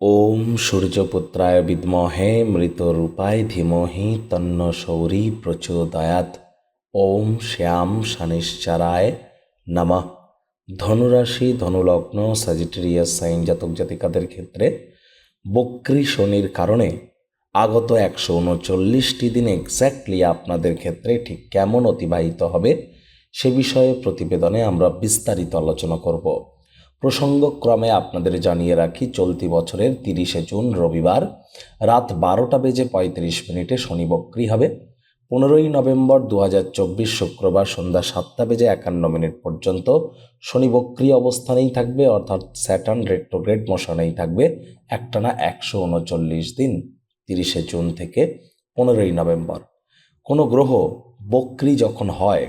ওম সূর্যপুত্রায় বিদ্মহে মৃতরূপায় ধীমহি তন্ন সৌরী প্রচোদয়াত ওম শ্যাম শনিশ্চারায় নমঃ। ধনুরাশি, ধনুলগ্ন সাজিটেরিয়াস সাইন জাতক জাতিকাদের ক্ষেত্রে বক্রী শনির কারণে আগত একশো উনচল্লিশটি দিন এক্স্যাক্টলি আপনাদের ক্ষেত্রে ঠিক কেমন অতিবাহিত হবে সে বিষয়ে প্রতিবেদনে আমরা বিস্তারিত আলোচনা করব। প্রসঙ্গক্রমে আপনাদের জানিয়ে রাখি, চলতি বছরের তিরিশে জুন রবিবার রাত বারোটা বেজে পঁয়ত্রিশ মিনিটে শনি বক্রী হবে। পনেরোই নভেম্বর দু হাজার চব্বিশ শুক্রবার সন্ধ্যা সাতটা বেজে একান্ন মিনিট পর্যন্ত শনি বক্রী অবস্থানেই থাকবে, অর্থাৎ স্যাটার্ন রেট্রোগ্রেড মোশনেই থাকবে একটানা একশো উনচল্লিশ দিন, তিরিশে জুন থেকে পনেরোই নভেম্বর। কোনো গ্রহ বক্রি যখন হয়,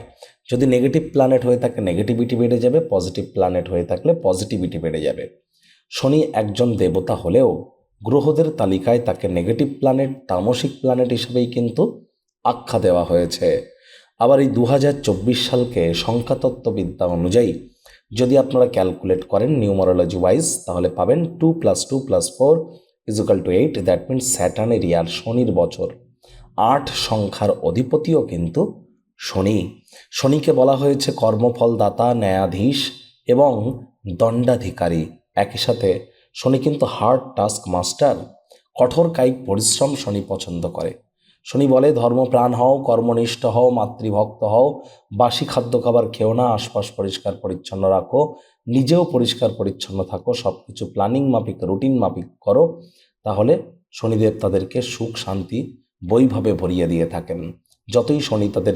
যদি নেগেটিভ প্ল্যানেট হয়ে থাকে নেগেটিভিটি বেড়ে যাবে পজিটিভ প্ল্যানেট হয়ে থাকলে পজিটিভিটি বেড়ে যাবে। শনি একজন দেবতা হলেও গ্রহদের তালিকায় তাকে নেগেটিভ প্ল্যানেট তামসিক প্ল্যানেট হিসেবেই কিন্তু আখ্যা দেওয়া হয়েছে। আবার এই দু হাজার চব্বিশ সালকে সংখ্যাতত্ত্ববিদ্যা অনুযায়ী যদি আপনারা ক্যালকুলেট করেন নিউমারোলজি ওয়াইজ তাহলে পাবেন two plus two plus four is equal two eight that means স্যাটার্নের year শনির বছর। আট সংখ্যার অধিপতিও কিন্তু শনি। শনিকে বলা হয়েছে কর্মফলদাতা, ন্যায়াধীশ এবং দণ্ডাধিকারী। একই সাথে শনি কিন্তু হার্ড টাস্ক মাস্টার কঠোর কায়িক পরিশ্রম শনি পছন্দ করে। শনি বলে, ধর্মপ্রাণ হও, কর্মনিষ্ঠ হও, মাতৃভক্ত হও, বাসি খাদ্য খাবার খেও না, আশপাশ পরিষ্কার পরিচ্ছন্ন রাখো, নিজেও পরিষ্কার পরিচ্ছন্ন থাকো সব কিছু প্ল্যানিং মাফিক রুটিন মাফিক করো। তাহলে শনিদেব তাদেরকে সুখ, শান্তি বইভাবে ভরিয়ে দিয়ে থাকেন। যতই শনি তাদের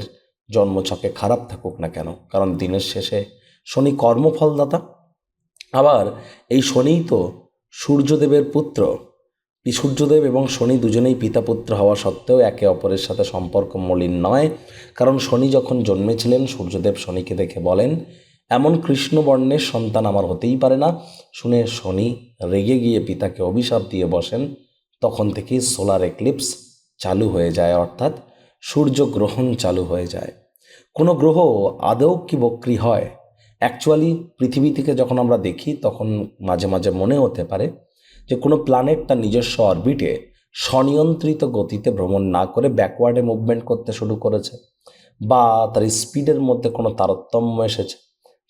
জন্মছকে খারাপ থাকুক না কেন, কারণ দিনের শেষে শনি কর্মফলদাতা। আবার এই শনিই তো সূর্যদেবের পুত্র। সূর্যদেব এবং শনি দুজনেই পিতা পুত্র হওয়া সত্ত্বেও একে অপরের সাথে সম্পর্ক মলিন নয়। কারণ শনি যখন জন্মেছিলেন, সূর্যদেব শনিকে দেখে বলেন, এমন কৃষ্ণবর্ণের সন্তান আমার হতেই পারে না। শুনে শনি রেগে গিয়ে পিতাকে অভিশাপ দিয়ে বসেন। তখন থেকেই সোলার এক্লিপস চালু হয়ে যায়, অর্থাৎ সূর্যগ্রহণ চালু হয়ে যায়। কোনো গ্রহ আদৌ কি বক্রি হয়? অ্যাকচুয়ালি পৃথিবী থেকে যখন আমরা দেখি, তখন মাঝে মাঝে মনে হতে পারে যে কোনো প্ল্যানেট তার নিজস্ব অরবিটে স্বনিয়ন্ত্রিত গতিতে ভ্রমণ না করে ব্যাকওয়ার্ডে মুভমেন্ট করতে শুরু করেছে বা তার স্পিডের মধ্যে কোনো তারতম্য এসেছে,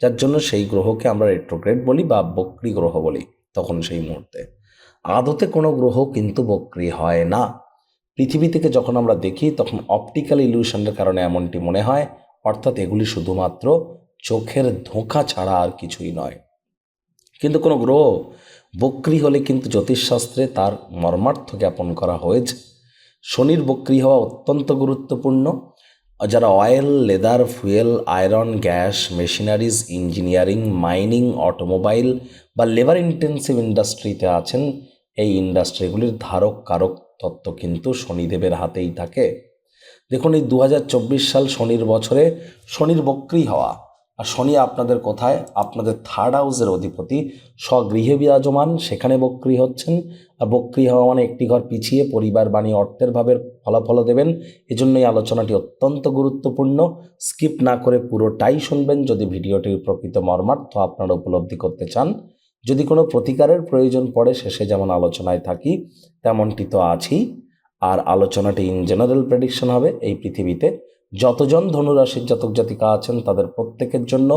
যার জন্য সেই গ্রহকে আমরা রেট্রোগ্রেড বলি বা বক্রি গ্রহ বলি তখন সেই মুহূর্তে। আদতে কোনো গ্রহ কিন্তু বক্রি হয় না। পৃথিবী থেকে যখন আমরা দেখি, তখন অপটিক্যাল ইলিউশনের কারণে এমনটি মনে হয়, অর্থাৎ এগুলি শুধুমাত্র চোখের ধোঁকা ছাড়া আর কিছুই নয়। কিন্তু কোনো গ্রহ বক্রি হলে কিন্তু জ্যোতিষশাস্ত্রে তার মর্মার্থ জ্ঞাপন করা হয়েছে। শনির বক্রি হওয়া অত্যন্ত গুরুত্বপূর্ণ। যারা oil leather fuel iron gas machineries engineering mining automobile বা লেবার ইন্টেন্সিভ ইন্ডাস্ট্রিতে আছেন, এই ইন্ডাস্ট্রিগুলির ধারক কারক তত্ত্ব কিন্তু শনিদেবের হাতেই থাকে। দেখুন এই দু হাজার চব্বিশ সাল শনির বছরে শনির বক্রি হওয়া আর শনি আপনাদের কোথায়? আপনাদের থার্ড হাউসের অধিপতি, স্বগৃহে বিরাজমান, সেখানে বক্রি হচ্ছেন। আর বক্রি হওয়া মানে একটি ঘর পিছিয়ে পরিবার, বাণী, অর্থের ভাবের ফলাফল দেবেন। এজন্য এই আলোচনাটি অত্যন্ত গুরুত্বপূর্ণ। স্কিপ না করে পুরোটাই শুনবেন। যদি ভিডিওটির প্রকৃত মর্মার্থ আপনারা উপলব্ধি করতে চান যদি কোনো প্রতিকারের প্রয়োজন পড়ে শেষে যেমন আলোচনায় থাকি, তেমনটি তো আছেই আর আলোচনাটি ইন জেনারেল প্রেডিকশন হবে। এই পৃথিবীতে যতজন ধনুরাশির জাতক জাতিকা আছেন, তাদের প্রত্যেকের জন্য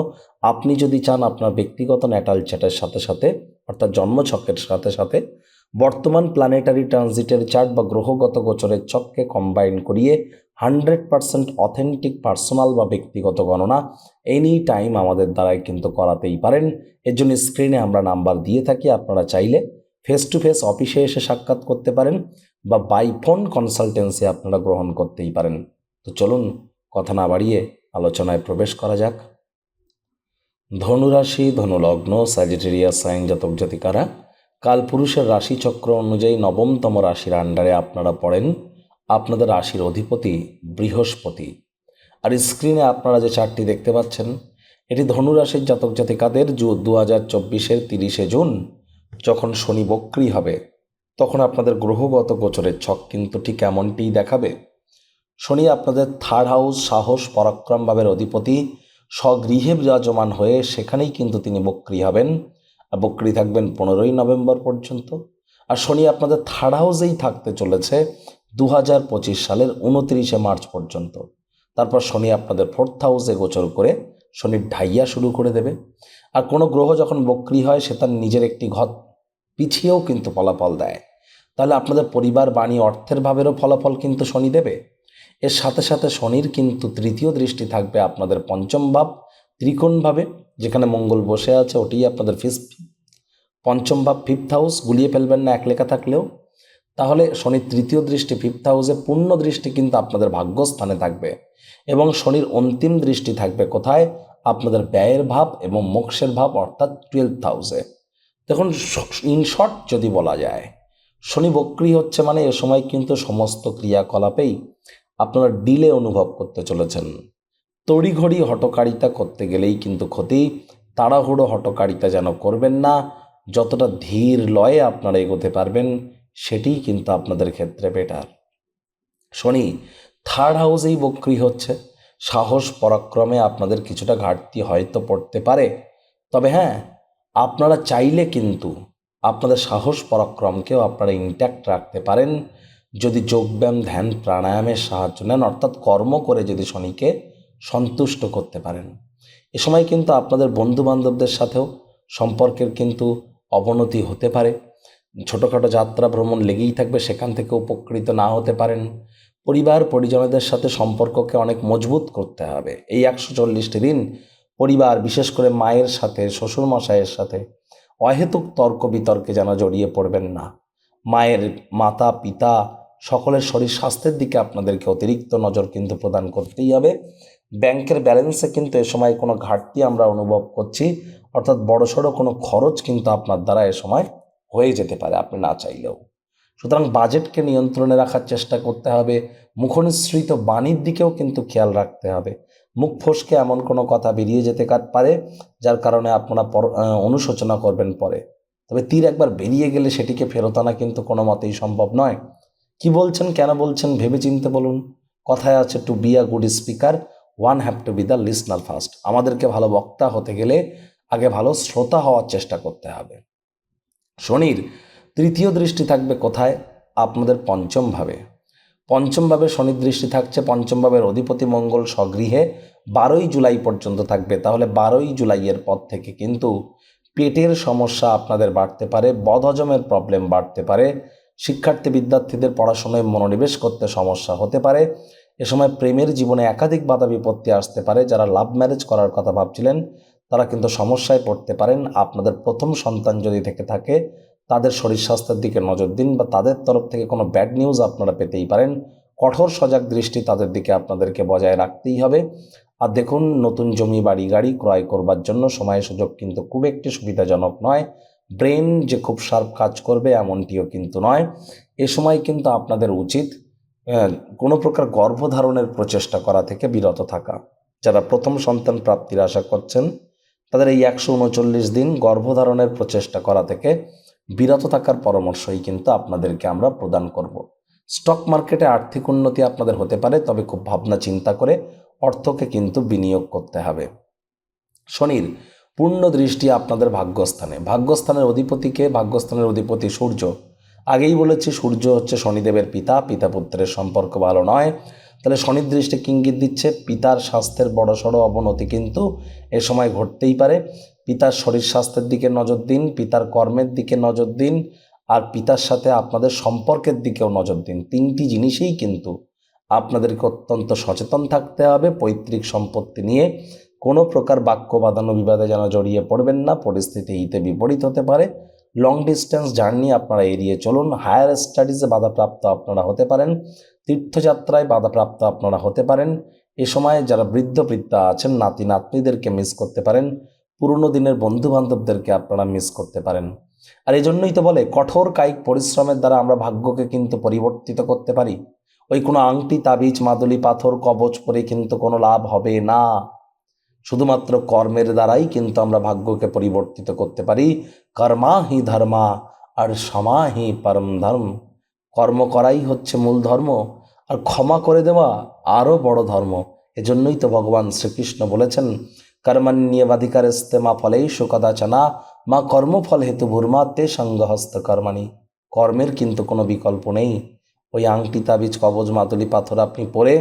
আপনি যদি চান আপনার ব্যক্তিগত ন্যাটাল চ্যাটের সাথে সাথে, অর্থাৎ জন্মছকের সাথে সাথে, বর্তমান প্ল্যানেটারি ট্রানজিটের চার্ট বা গ্রহগত গোচরের ছককে কম্বাইন করিয়ে হান্ড্রেড পারসেন্ট অথেন্টিক, পার্সোনাল বা ব্যক্তিগত গণনা এনি টাইম আমাদের দ্বারাই কিন্তু করাতেই পারেন। এর জন্য স্ক্রিনে আমরা নাম্বার দিয়ে থাকি, আপনারা চাইলে ফেস টু ফেস অফিসে এসে সাক্ষাৎ করতে পারেন বা বাই ফোন কনসালটেন্সি আপনারা গ্রহণ করতেই পারেন। তো চলুন কথা না বাড়িয়ে আলোচনায় প্রবেশ করা যাক। ধনুরাশি, ধনুলগ্ন স্যাজিটেরিয়াস সাইন জাতক জাতিকারা, কালপুরুষের রাশিচক্র অনুযায়ী নবমতম রাশির আন্ডারে আপনারা পড়েন। আপনাদের রাশির অধিপতি বৃহস্পতি। আর স্ক্রিনে আপনারা যে চারটি দেখতে পাচ্ছেন, এটি ধনুরাশির জাতক জাতিকাদের জু দু হাজার চব্বিশের তিরিশে জুন, যখন শনি বক্রি হবে, তখন আপনাদের গ্রহগত গোচরের ছক কিন্তু ঠিক এমনটিই দেখাবে। শনি আপনাদের থার্ড হাউস সাহস, পরাক্রম ভাবের অধিপতি, স্বগৃহে বিরাজমান হয়ে সেখানেই কিন্তু তিনি বক্রি হবেন, আর বক্রি থাকবেন পনেরোই নভেম্বর পর্যন্ত। আর শনি আপনাদের থার্ড হাউসেই থাকতে চলেছে দু হাজার পঁচিশ সালের উনত্রিশে মার্চ পর্যন্ত। তারপর শনি আপনাদের ফোর্থ হাউসে গোচর করে শনির ঢাইয়া শুরু করে দেবে। আর কোনো গ্রহ যখন বক্রি হয়, সে তার নিজের একটি ঘর পিছিয়েও কিন্তু ফলাফল দেয়। তাহলে আপনাদের পরিবার, বাণী, অর্থের ভাবেরও ফলাফল কিন্তু শনি দেবে। এর সাথে সাথে শনির কিন্তু তৃতীয় দৃষ্টি থাকবে আপনাদের পঞ্চম ভাব ত্রিকোণভাবে যেখানে মঙ্গল বসে আছে, ওটিই আপনাদের ফিস পঞ্চম ভাব ফিফথ হাউস গুলিয়ে ফেলবেন না, এক লেখা থাকলেও। তাহলে শনির তৃতীয় দৃষ্টি ফিফথ হাউসে পূর্ণ দৃষ্টি কিন্তু আপনাদের ভাগ্যস্থানে থাকবে। এবং শনির অন্তিম দৃষ্টি থাকবে কোথায়? আপনাদের ব্যয়ের ভাব এবং মোক্ষের ভাব, অর্থাৎ টুয়েলভ হাউসে দেখুন ইন শর্ট যদি বলা যায়, শনি বক্রি হচ্ছে মানে এ সময় কিন্তু সমস্ত ক্রিয়াকলাপেই আপনারা ডিলে অনুভব করতে চলেছেন। তড়িঘড়ি হটকারিতা করতে গেলেই কিন্তু ক্ষতি, তাড়াহুড়ো হটকারিতা যেন করবেন না, যতটা ধীর লয়ে আপনারা এগোতে পারবেন সেটিই কিন্তু আপনাদের ক্ষেত্রে বেটার শনি থার্ড হাউসেই বক্রি হচ্ছে। সাহস পরাক্রমে আপনাদের কিছুটা ঘাটতি হয়তো পড়তে পারে। তবে হ্যাঁ আপনারা চাইলে কিন্তু আপনাদের সাহস পরাক্রমকেও আপনারা ইনট্যাক্ট রাখতে পারেন। যদি যোগব্যায়াম, ধ্যান, প্রাণায়ামের সাহায্য নেন, অর্থাৎ কর্ম করে যদি শনিকে সন্তুষ্ট করতে পারেন। এ সময় কিন্তু আপনাদের বন্ধু বান্ধবদের সাথেও সম্পর্কের কিন্তু অবনতি হতে পারে। ছোটোখাটো যাত্রা ভ্রমণ লেগেই থাকবে, সেখান থেকে উপকৃত না হতে পারেন। পরিবার, পরিজনদের সাথে সম্পর্ককে অনেক মজবুত করতে হবে। এই একশো চল্লিশটি দিন পরিবার, বিশেষ করে মায়ের সাথে, শ্বশুরমশাইয়ের সাথে, অহেতুক তর্ক বিতর্কে যেন জড়িয়ে পড়বেন না। মায়ের মাতা, পিতা, সকলের শরীর স্বাস্থ্যের দিকে আপনাদেরকে অতিরিক্ত নজর কিন্তু প্রদান করতেই হবে। ব্যাংকের ব্যালেন্সে কিন্তু এ সময় কোনো ঘাটতি আমরা অনুভব করছি, অর্থাৎ বড়সড় কোনো খরচ কিন্তু আপনার দ্বারা এ সময় হয়ে যেতে পারে, আপনি না চাইলেও। সুতরাং বাজেটকে নিয়ন্ত্রণে রাখার চেষ্টা করতে হবে, মুখনিসৃত বাণীর দিকেও কিন্তু খেয়াল রাখতে হবে। মুখ ফসকে এমন কোনো কথা বেরিয়ে যেতে পারে, যার কারণে আপনারা অনুশোচনা করবেন পরে। তবে তীর একবার বেরিয়ে গেলে সেটিকে ফেরত আনা কিন্তু কোনো মতেই সম্ভব নয়। কি বলছেন, কেন বলছেন ভেবে চিনতে বলুন। কথায় আছে to be a good speaker one have to be the listener first আমাদেরকে ভালো বক্তা হতে গেলে আগে ভালো শ্রোতা হওয়ার চেষ্টা করতে হবে। শনির তৃতীয় দৃষ্টি থাকবে কোথায়? আপনাদের পঞ্চম ভাবে। পঞ্চম ভাবে শনির দৃষ্টি থাকছে, পঞ্চম ভাবের অধিপতি মঙ্গল স্বগৃহে বারোই জুলাই পর্যন্ত থাকবে। তাহলে বারোই জুলাইয়ের পর থেকে কিন্তু পেটের সমস্যা আপনাদের বাড়তে পারে, বদহজমের প্রবলেম বাড়তে পারে, শিক্ষার্থী বিদ্যার্থীদের পড়াশোনায় মনোনিবেশ করতে সমস্যা হতে পারে, এ সময় প্রেমের জীবনে একাধিক বাধা বিপত্তি আসতে পারে, যারা লাভ ম্যারেজ করার কথা ভাবছিলেন তারা কিন্তু সমস্যায় পড়তে পারেন। আপনাদের প্রথম সন্তান যদি থেকে থাকে, তাদের শরীর স্বাস্থ্যের দিকে নজর দিন বা তাদের তরফ থেকে কোনো ব্যাড নিউজ আপনারা পেতেই পারেন। কঠোর সজাগ দৃষ্টি তাদের দিকে আপনাদেরকে বজায় রাখতেই হবে। আর দেখুন, নতুন জমি, বাড়ি, গাড়ি ক্রয় করবার জন্য সময় সুযোগ কিন্তু খুব একটি সুবিধাজনক নয়। ব্রেন যে খুব শার্প কাজ করবে এমনটিও কিন্তু নয়। এ সময় কিন্তু আপনাদের উচিত কোনো প্রকার গর্ভধারণের প্রচেষ্টা করা থেকে বিরত থাকা। যারা প্রথম সন্তান প্রাপ্তির আশা করছেন তাদের এই একশো উনচল্লিশ দিন গর্ভধারণের প্রচেষ্টা করা থেকে বিরত থাকার পরামর্শই কিন্তু আপনাদেরকে আমরা প্রদান করব। স্টক মার্কেটে আর্থিক উন্নতি আপনাদের হতে পারে, তবে খুব ভাবনা চিন্তা করে অর্থকে কিন্তু বিনিয়োগ করতে হবে। শনির, পূর্ণ দৃষ্টি আপনাদের ভাগ্যস্থানে। ভাগ্যস্থানের অধিপতিকে, ভাগ্যস্থানের অধিপতি সূর্য। আগেই বলেছি, সূর্য হচ্ছে শনিদেবের পিতা পিতা পুত্রের সম্পর্ক ভালো নয়। তাহলে শনির দৃষ্টি কিঙ্গিত দিচ্ছে? পিতার স্বাস্থ্যের বড়সড় অবনতি কিন্তু এ সময় ঘটতেই পারে। পিতার শরীর স্বাস্থ্যের দিকে নজর দিন, পিতার কর্মের দিকে নজর দিন, আর পিতার সাথে আপনাদের সম্পর্কের দিকেও নজর দিন। তিনটি জিনিসেই কিন্তু আপনাদেরকে অত্যন্ত সচেতন থাকতে হবে। পৈতৃক সম্পত্তি নিয়ে কোনো প্রকার বাক্য বাদানো বিবাদে যেন জড়িয়ে পড়বেন না। পরিস্থিতি হিতে বিপরীত হতে পারে। লং ডিস্টেন্স জার্নি আপনারা এড়িয়ে চলুন। হায়ার স্টাডিজে বাধাপ্রাপ্ত আপনারা হতে পারেন। তীর্থযাত্রায় বাধাপ্রাপ্ত আপনারা হতে পারেন। এ সময় যারা বৃদ্ধ বৃদ্ধা আছেন, নাতি নাতনিদেরকে মিস করতে পারেন। পুরনো দিনের বন্ধু বান্ধবদেরকে আপনারা মিস করতে পারেন। আর এই জন্যই তো বলে, কঠোর কায়িক পরিশ্রমের দ্বারা আমরা ভাগ্যকে কিন্তু পরিবর্তিত করতে পারি। ওই কোনো আংটি, তাবিজ, মাদুলি, পাথর, কবচ পরে কিন্তু কোনো লাভ হবে না। শুধুমাত্র কর্মের দ্বারাই কিন্তু আমরা ভাগ্যকে পরিবর্তিত করতে পারি। কর্মা হি ধর্মা, আর সমা হি পরম ধর্ম। কর্ম করাই হচ্ছে মূল ধর্ম, আর ক্ষমা করে দেওয়া আরও বড় ধর্ম। এজন্যই তো ভগবান শ্রীকৃষ্ণ বলেছেন কর্মান্যবাধিকার ইস্তেমা ফলেই সুকদাচনা মা কর্মফল হেতু ভূর্মা তে সঙ্গহস্ত কর্মাণী। কর্মের কিন্তু কোনো বিকল্প নেই। ওই আংটি, তাবিজ, কবজ, মাদুলি, পাথর আপনি পরে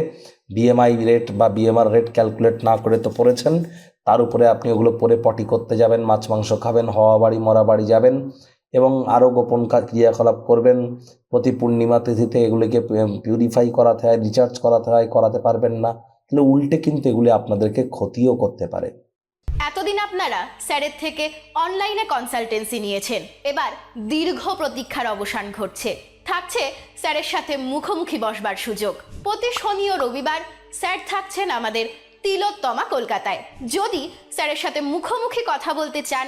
বিএমআই রেট বা বিএমআর রেট ক্যালকুলেট না করে তো পড়েছেন। তার উপরে আপনি ওগুলো পরে পটি করতে যাবেন, মাছ, মাংস খাবেন, হওয়া বাড়ি, মরা বাড়ি যাবেন। এবং আরও গোপন ক্রিয়াকলাপ করবেন। প্রতি পূর্ণিমা তিথিতে এগুলিকে পিউরিফাই করাতে হয় রিচার্জ করাতে হয়, করাতে পারবেন না। তাহলে উল্টে কিন্তু এগুলি আপনাদেরকে ক্ষতিও করতে পারে। এতদিন আপনারা স্যারের থেকে অনলাইনে কনসালটেন্সি নিয়েছেন। এবার দীর্ঘ প্রতীক্ষার অবসান ঘটছে। থাকছে স্যারের সাথে মুখোমুখি বসবার সুযোগ। প্রতি শনি ও রবিবার স্যার থাকছেন আমাদের তিলোত্তমা কলকাতায়। যদি স্যারের সাথে মুখোমুখি কথা বলতে চান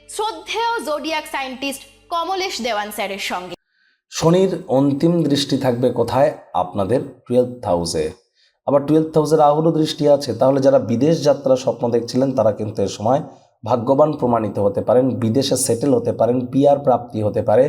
শ্রদ্ধেয় জোডিয়াক সায়েন্টিস্ট কমলেশ দেওয়ান স্যারের সঙ্গে। শনির অন্তিম দৃষ্টি থাকবে কোথায়? আপনাদের টুয়েলভ হাউসে আবার টুয়েলভ হাউসের আহুরও দৃষ্টি আছে। তাহলে যারা বিদেশ যাত্রার স্বপ্ন দেখছিলেন, তারা কিন্তু এ সময় ভাগ্যবান প্রমাণিত হতে পারেন, বিদেশে সেটেল হতে পারেন পিয়ার প্রাপ্তি হতে পারে।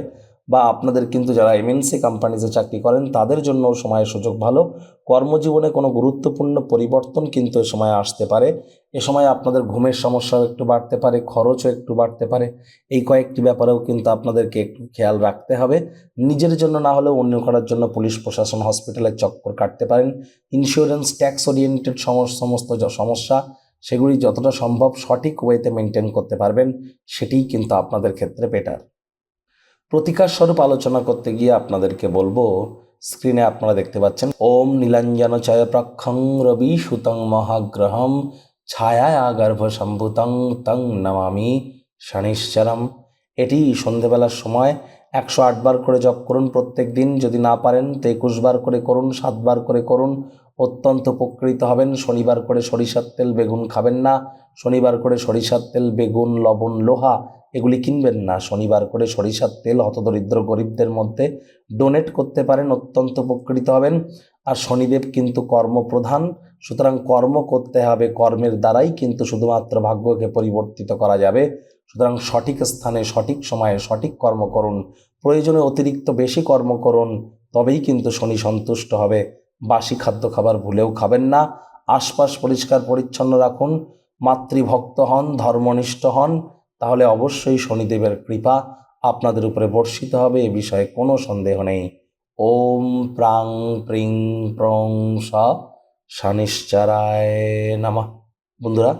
বা আপনাদের কিন্তু যারা এমএনসি কোম্পানিতে চাকরি করেন, তাদের জন্য সময়ের সুযোগ ভালো। কর্মজীবনে কোনো গুরুত্বপূর্ণ পরিবর্তন কিন্তু এ সময় আসতে পারে। এ সময় আপনাদের ঘুমের সমস্যাও একটু বাড়তে পারে, খরচও একটু বাড়তে পারে। এই কয়েকটি ব্যাপারেও কিন্তু আপনাদেরকে একটু খেয়াল রাখতে হবে। নিজের জন্য না হলেও অন্য করার জন্য পুলিশ, প্রশাসন হসপিটালের চক্কর কাটতে পারেন। ইন্স্যুরেন্স ট্যাক্স ওরিয়েন্টেড সমস্ত সমস্যা, সেগুলি যতটা সম্ভব সঠিক ওয়েতে মেনটেন করতে পারবেন, সেটিই কিন্তু আপনাদের ক্ষেত্রে বেটার প্রতিকার স্বরূপ আলোচনা করতে গিয়ে আপনাদেরকে বলব স্ক্রিনে আপনারা দেখতে পাচ্ছেন, ওম নীলাঞ্জন চয় প্রক্ষং রবি সুতং মহাগ্রহম ছায়া গর্ভ সম্ভুতং তং নমামি শনিশ্চরম। এটি সন্ধেবেলার সময় একশো আটবার করে জপ করুন প্রত্যেক দিন, যদি না পারেন তো একুশ বার করে করুন সাতবার করে করুন, অত্যন্ত উপকৃত হবেন। শনিবার করে সরিষার তেল বেগুন খাবেন না, শনিবার করে সরিষার তেল বেগুন, লবণ, লোহা এগুলি কিনবেন না। শনিবার করে সরিষার তেল হতদরিদ্র গরিবদের মধ্যে ডোনেট করতে পারেন, অত্যন্ত উপকৃত হবেন। আর শনিদেব কিন্তু কর্মপ্রধান, সুতরাং কর্ম করতে হবে কর্মের দ্বারাই কিন্তু শুধুমাত্র ভাগ্যকে পরিবর্তিত করা যাবে। সুতরাং সঠিক স্থানে, সঠিক সময়ে সঠিক কর্ম করুন। প্রয়োজনে অতিরিক্ত বেশি কর্ম করুন, তবেই কিন্তু শনি সন্তুষ্ট হবে। বাসি খাদ্য খাবার ভুলেও খাবেন না। আশপাশ পরিষ্কার পরিচ্ছন্ন রাখুন। মাতৃভক্ত হন, ধর্মনিষ্ঠ হন। তাহলে অবশ্যই শনিদেবের কৃপা আপনাদের উপরে বর্ষিত হবে, এ বিষয়ে কোনো সন্দেহ নেই। ওম প্রাং প্রিং প্রং স শনিশ্চরায় নামা। বন্ধুরা,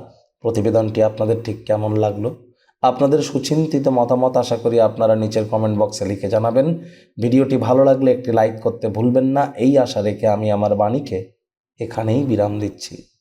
প্রতিবেদনটি আপনাদের ঠিক কেমন লাগল? আপনাদের সুচিন্তিত মতামত আশা করি আপনারা নিচের কমেন্ট বক্সে লিখে জানাবেন। ভিডিওটি ভালো লাগলে একটি লাইক করতে ভুলবেন না। এই আশা রেখে আমি আমার বাণীকে এখানেই বিরাম দিচ্ছি।